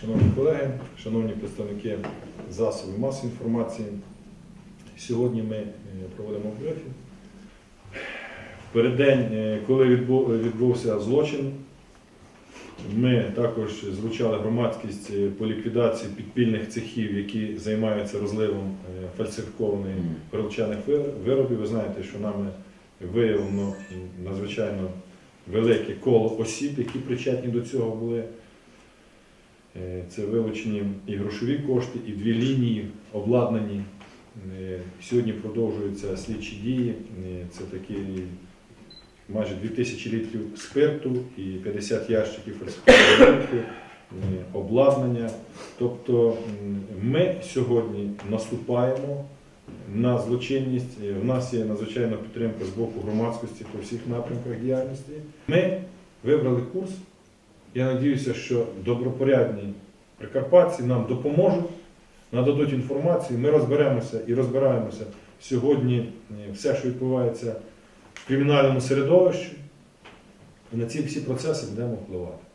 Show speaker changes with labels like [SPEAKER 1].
[SPEAKER 1] Шановні колеги, шановні представники засобів масової інформації, сьогодні ми е, проводимо брифінг. Переддень, е, коли відбувся злочин, ми також залучали громадськість е, по ліквідації підпільних цехів, які займаються розливом фальсифікованих перелучених виробів. Ви знаєте, що нами виявлено надзвичайно велике коло осіб, які причетні до цього були. Е, Це вилучені і грошові кошти, і дві лінії обладнані. Е, Сьогодні продовжуються слідчі дії. Е, Це такі майже 2000 літрів спирту і 50 ящиків фальсифікованої обладнання. Тобто ми сьогодні наступаємо на злочинність. В нас є надзвичайна підтримка з боку громадськості по всіх напрямках діяльності. Ми вибрали курс. Я надіюся, що добропорядні прикарпатці нам допоможуть, нададуть інформацію. Ми розберемося і розбираємося сьогодні е, все, що відбувається в кримінальному середовищі. І на ці всі процеси будемо впливати.